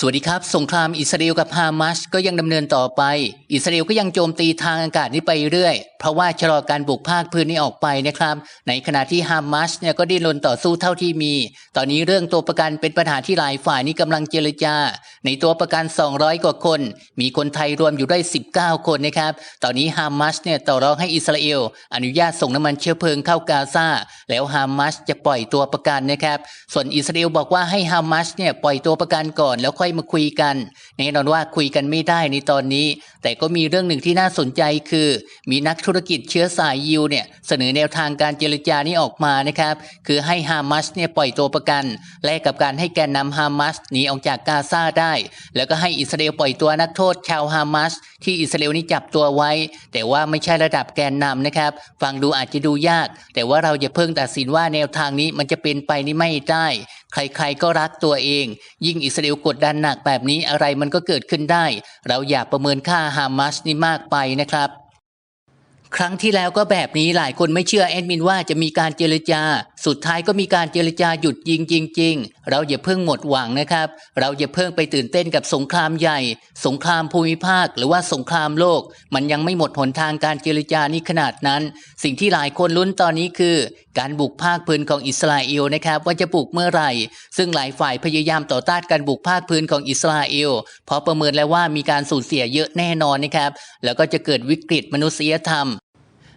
สวัสดีครับ สงครามอิสราเอลกับฮามาสก็ยังดำเนินต่อไป อิสราเอลก็ยังโจมตีทางอากาศนี้ไปเรื่อย เพราะว่าชะลอการบุกภาคพื้นนี้ออกไปนะครับ ในขณะที่ฮามาสเนี่ยก็ดิ้นรนต่อสู้เท่าที่มี ตอนนี้เรื่องตัวประกันเป็นปัญหาที่หลายฝ่ายนี้กำลังเจรจา ในตัวประกัน 200 กว่าคน มีคนไทยรวมอยู่ได้ 19 คนนะครับ ตอนนี้ฮามาสเนี่ยต่อรองให้อิสราเอลอนุญาตส่งน้ำมันเชื้อเพลิงเข้ากาซา แล้วฮามาสจะปล่อยตัวประกันนะครับ ส่วนอิสราเอลบอกว่าให้ฮามาสเนี่ยปล่อยตัวประกันก่อนแล้วค่อยมาคุยกันแน่นอนว่าคุยกันไม่ได้ในตอนนี้ แต่ก็มีเรื่องหนึ่งที่น่าสนใจคือ มีนักธุรกิจเชื้อสายยิวเนี่ยเสนอแนวทางการเจรจานี้ออกมานะครับ คือให้ฮามาสเนี่ยปล่อยตัวประกัน แลกกับการให้แกนนำฮามาสหนีออกจากกาซาได้ แล้วก็ให้อิสราเอลปล่อยตัวนักโทษชาวฮามาสที่อิสราเอลนี่จับตัวไว้ แต่ว่าไม่ใช่ระดับแกนนำนะครับ ฟังดูอาจจะดูยาก แต่ว่าเราอย่าเพิ่งตัดสินว่าแนวทางนี้มันจะเป็นไปนี่ไม่ได้ ใครๆก็รักตัวเอง ยิ่งอิสราเอลกดดันหนักแบบนี้อะไรมันก็เกิดขึ้นได้ เราอย่าประเมินค่าฮามาสนี่มากไปนะครับ ครั้งที่แล้วก็แบบนี้หลายคนไม่เชื่อแอดมินว่าจะมีการเจรจา สุดท้ายก็มีการเจรจาหยุดยิงจริง ๆ เราอย่าเพิ่งหมดหวังนะครับ เราอย่าเพิ่งไปตื่นเต้นกับสงครามใหญ่ สงครามภูมิภาค หรือว่าสงครามโลก มันยังไม่หมดหนทางการเจรจานี้ขนาดนั้น สิ่งที่หลายคนลุ้นตอนนี้คือ การบุกภาคพื้นของอิสราเอลนะครับว่าจะบุกเมื่อไหร่ ซึ่งหลายฝ่ายพยายามต่อต้านการบุกภาคพื้นของอิสราเอลเพราะประเมินแล้วว่ามีการสูญเสียเยอะแน่นอนนะครับแล้วก็จะเกิดวิกฤตมนุษยธรรม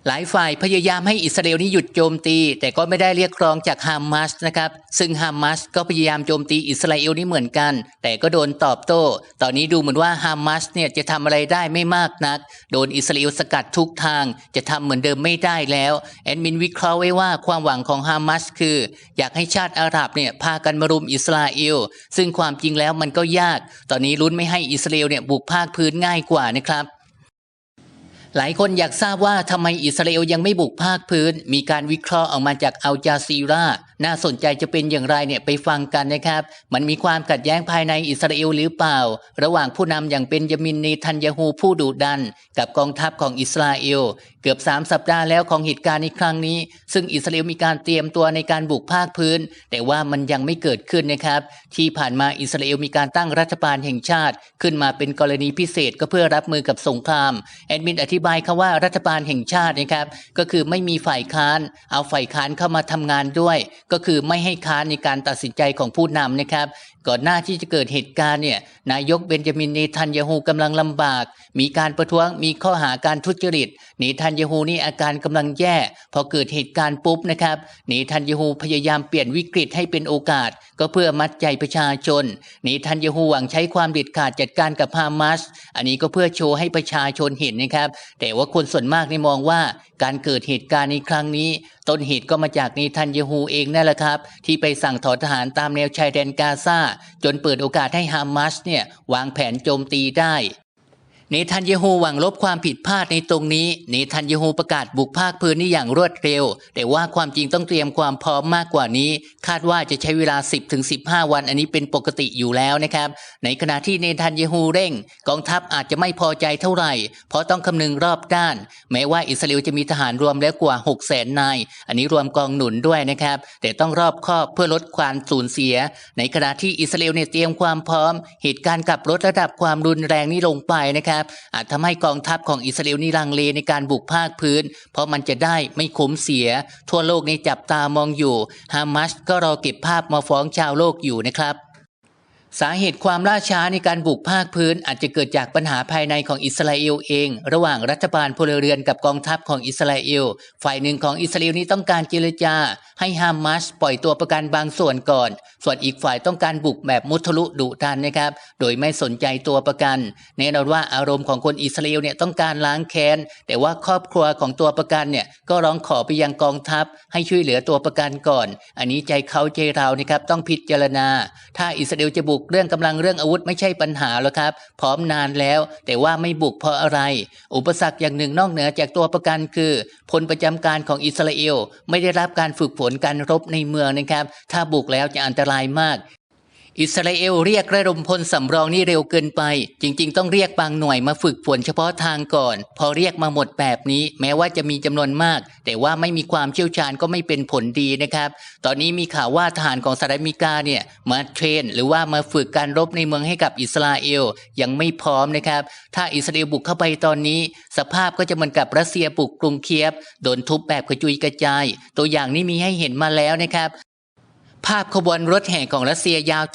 หลายฝ่ายพยายามให้อิสราเอลนี้หยุดโจมตี แต่ก็ไม่ได้เรียกร้องจากฮามาสนะครับซึ่งฮามาสก็พยายามโจมตีอิสราเอลนี้เหมือนกัน แต่ก็โดนตอบโต้ ตอนนี้ดูเหมือนว่าฮามาสเนี่ยจะทำอะไรได้ไม่มากนัก โดนอิสราเอลสกัดทุกทางจะทำเหมือนเดิมไม่ได้แล้วแอดมินวิเคราะห์ไว้ว่าความหวังของฮามาสคือ อยากให้ชาติอาหรับเนี่ยพากันมารุมอิสราเอลซึ่งความจริงแล้วมันก็ยาก ตอนนี้ลุ้นไม่ให้อิสราเอลเนี่ยบุกภาคพื้นง่ายกว่านะครับ หลายคนอยากทราบว่าทำไมอิสราเอลยังไม่บุกภาคพื้น มีการวิเคราะห์ออกมาจากอัลจาซีรา น่าสนใจจะเป็นอย่างไรเนี่ยไปฟังกันนะครับ มันมีความขัดแย้งภายในอิสราเอลหรือเปล่า ระหว่างผู้นำอย่างเป็นยามินเนทันยาฮูผู้ดุดัน กับกองทัพของอิสราเอล เกือบ 3 สัปดาห์แล้วของเหตุการณ์ในครั้งนี้ ซึ่งอิสราเอลมีการเตรียมตัวในการบุกภาคพื้น แต่ว่ามันยังไม่เกิดขึ้นนะครับ ที่ผ่านมาอิสราเอลมีการตั้งรัฐบาลแห่งชาติ ขึ้นมาเป็นกรณีพิเศษก็เพื่อรับมือกับสงครามแอดมินอธิบายคำว่ารัฐบาลแห่งชาตินะครับก็คือไม่มีฝ่ายค้าน เอาฝ่ายค้านเข้ามาทำงานด้วยก็คือไม่ให้ค้านในการตัดสินใจของผู้นำนะครับก่อนหน้าที่จะเกิดเหตุการณ์เนี่ยนายกเบนจามินเนทันยาฮูกำลังลำบาก มีการประท้วงมีข้อหาการทุจริตเนทันยาฮูนี่อาการกำลังแย่ พอเกิดเหตุการณ์ปุ๊บนะครับเนทันยาฮูพยายามเปลี่ยนวิกฤตให้เป็นโอกาส ก็เพื่อมัดใจประชาชนเนทันยาฮูหวังใช้ความเด็ดขาดจัดการกับฮามาสอันนี้ก็เพื่อโชว์ให้ประชาชนเห็นนะครับแต่ว่าคนส่วนมากในมองว่าการเกิดเหตุการณ์ในครั้งนี้ ต้นเหตุก็มาจากเนทันยาฮูเองนั่นแหละครับที่ไปสั่งถอนทหารตามแนวชายแดนกาซาจนเปิดโอกาสให้ฮามาสเนี่ยวางแผนโจมตีได้ เนทันเยาฮูหวังลบความผิดพลาดในตรงนี้เนทันเยาฮูประกาศบุกภาคพื้นนี่อย่างรวดเร็ว แต่ว่าความจริงต้องเตรียมความพร้อมมากกว่านี้ คาดว่าจะใช้เวลา 10-15 วัน อันนี้เป็นปกติอยู่แล้วนะครับ ในขณะที่เนทันเยาฮูเร่ง กองทัพอาจจะไม่พอใจเท่าไหร่ เพราะต้องคำนึงรอบด้าน แม้ว่าอิสราเอลจะมีทหารรวมแล้วกว่า 6 0 0 0 0นาย อันนี้รวมกองหนุนด้วยนะครับ แต่ต้องรอบคอบเพื่อลดความสูญเสีย ในขณะที่อิสราเอลเนี่ยเตรียมความพร้อม เหตุการณ์กลับลดระดับความรุนแรงนี้ลงไปนะครับอาจทำให้กองทัพของอิสราเอลนี่ลังเลในการบุกภาคพื้น เพราะมันจะได้ไม่คุ้มเสีย ทั่วโลกในจับตามองอยู่ฮามาสก็รอเก็บภาพมาฟ้องชาวโลกอยู่นะครับ สาเหตุความล่าช้าในการบุกภาคพื้นอาจจะเกิดจากปัญหาภายในของอิสราเอลเอง ระหว่างรัฐบาลพลเรือนกับกองทัพของอิสราเอล ฝ่ายหนึ่งของอิสราเอลนี้ต้องการเจรจา ให้ฮามาสปล่อยตัวประกันบางส่วนก่อน ส่วนอีกฝ่ายต้องการบุกแบบมุทะลุดุดันนะครับ โดยไม่สนใจตัวประกันแน่นอนว่าอารมณ์ของคนอิสราเอลเนี่ยต้องการล้างแค้น แต่ว่าครอบครัวของตัวประกันเนี่ยก็ร้องขอไปยังกองทัพ ให้ช่วยเหลือตัวประกันก่อน อันนี้ใจเขาใจเรานะครับต้องพิจารณา ถ้าอิสราเอลจะบุกเรื่องกำลังเรื่องอาวุธไม่ใช่ปัญหาแล้วครับ พร้อมนานแล้ว แต่ว่าไม่บุกเพราะอะไร อุปสรรคอย่างหนึ่งนอกเหนือจากตัวประกันคือ พลประจำการของอิสราเอล ไม่ได้รับการฝึกฝนการรบในเมืองนะครับ ถ้าบุกแล้วจะอันตรายมาก อิสราเอลเรียกระดมพลสำรองนี่เร็วเกินไป จริง ๆ ต้องเรียกบางหน่วยมาฝึกฝนเฉพาะทางก่อน พอเรียกมาหมดแบบนี้ แม้ว่าจะมีจำนวนมาก แต่ว่าไม่มีความเชี่ยวชาญก็ไม่เป็นผลดีนะครับ ตอนนี้มีข่าวว่าทหารของสหรัฐอเมริกาเนี่ยมาเทรน หรือว่ามาฝึกการรบในเมืองให้กับอิสราเอลยังไม่พร้อมนะครับ ถ้าอิสราเอลบุกเข้าไปตอนนี้ สภาพก็จะเหมือนกับรัสเซียบุกกรุงเคียฟโดนทุบแบบกระจุยกระจาย ตัวอย่างนี้มีให้เห็นมาแล้วนะครับ ภาพขบวนรถแห่ของรัสเซียยาว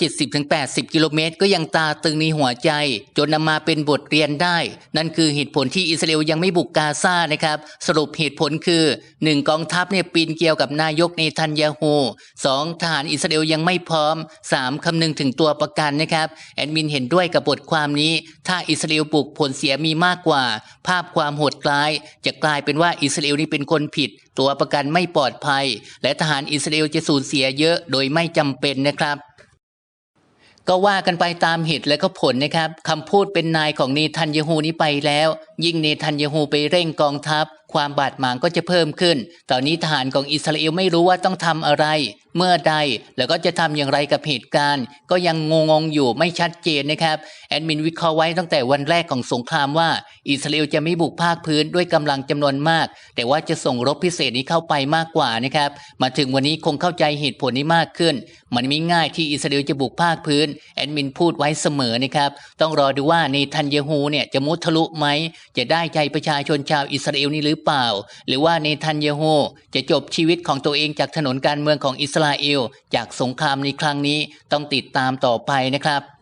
70-80 กิโลเมตร ก็ยังตาตึงในหัวใจ จนนำมาเป็นบทเรียนได้ นั่นคือเหตุผลที่อิสราเอลยังไม่บุกกาซานะครับ สรุปเหตุผลคือ 1. กองทัพเนี่ยปีนเกี่ยวกับนายกเนทันยาฮู 2. ทหารอิสราเอลยังไม่พร้อม 3. คำนึงถึงตัวประกันนะครับ แอดมินเห็นด้วยกับบทความนี้ ถ้าอิสราเอลบุกผลเสียมีมากกว่า ภาพความโหดร้าย จะกลายเป็นว่าอิสราเอลนี่เป็นคนผิด ตัวประกันไม่ปลอดภัย และทหารอิสราเอลจะสูญเสียเยอะโดยไม่จำเป็นนะครับก็ว่ากันไปตามเหตุและก็ผลนะครับคำพูดเป็นนายของเนทันยาฮูนี้ไปแล้ว ยิ่งเนทันยาฮูไปเร่งกองทัพ ความบาดหมางก็จะเพิ่มขึ้น ตอนนี้ทหารของอิสราเอลไม่รู้ว่าต้องทำอะไร เมื่อใด แล้วก็จะทำอย่างไรกับเหตุการณ์ ก็ยังงงๆอยู่ไม่ชัดเจนนะครับ แอดมินวิเคราะห์ไว้ตั้งแต่วันแรกของสงครามว่า อิสราเอลจะไม่บุกภาคพื้นด้วยกำลังจำนวนมาก แต่ว่าจะส่งรบพิเศษนี้เข้าไปมากกว่านะครับ มาถึงวันนี้คงเข้าใจเหตุผลนี้มากขึ้น มันไม่ง่ายที่อิสราเอลจะบุกภาคพื้น แอดมินพูดไว้เสมอนะครับ ต้องรอดูว่าเนทันเยฮูเนี่ยจะมุทะลุไหม จะได้ใจประชาชนชาวอิสราเอลนี่หรือเปล่า หรือว่าเนทันยาฮูจะจบชีวิตของตัวเองจากถนนการเมืองของอิสราเอล จากสงครามในครั้งนี้ต้องติดตามต่อไปนะครับ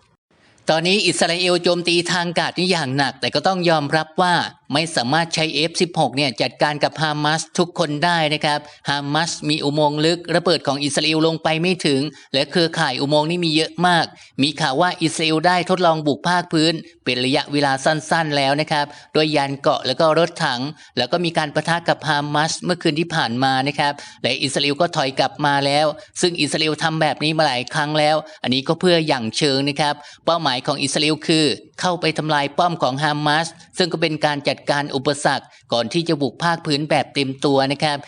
ตอนนี้อิสราเอลโจมตีทางอากาศนี่อย่างหนัก แต่ก็ต้องยอมรับว่าไม่สามารถใช้ F16 เนี่ยจัดการกับฮามาสทุกคนได้นะครับฮามาสมีอุโมงค์ลึก ระเบิดของอิสราเอลลงไปไม่ถึง และเครือข่ายอุโมงค์นี่มีเยอะมาก มีข่าวว่าอิสราเอลได้ทดลองบุกภาคพื้น เป็นระยะเวลาสั้นๆแล้วนะครับโดยยานเกาะแล้วก็รถถัง แล้วก็มีการประทะกับฮามาสเมื่อคืนที่ผ่านมานะครับและอิสราเอลก็ถอยกลับมาแล้ว ซึ่งอิสราเอลทำแบบนี้มาหลายครั้งแล้ว อันนี้ก็เพื่ออย่างเชิงนะครับเป้าหมายของอิสราเอลคือ เข้าไปทำลายป้อมของฮามาสซึ่งก็เป็นการจัดการอุปสรรคก่อนที่จะบุกภาคพื้นแบบเต็มตัวนะครับ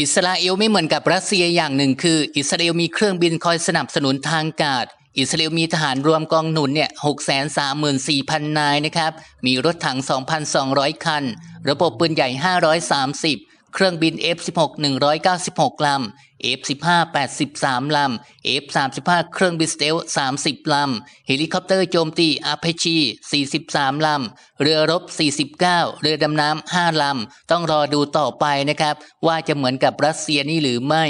อิสราเอลไม่เหมือนกับรัสเซียอย่างหนึ่งคือ อิสราเอลมีเครื่องบินคอยสนับสนุนทางอากาศอิสราเอลมีทหารรวมกองหนุนเนี่ย634,000 นายนะครับ มีรถถัง 2,200 คัน ระบบปืนใหญ่ 530 เครื่องบิน F16 196 ลำ F15 83 ลำ F35 เครื่องบินสเตล30 ลำ เฮลิคอปเตอร์โจมตีอาเพชี 43 ลำ เรือรบ 49 เรือดำน้ำ 5 ลำ ต้องรอดูต่อไปนะครับ ว่าจะเหมือนกับรัสเซียนี่หรือไม่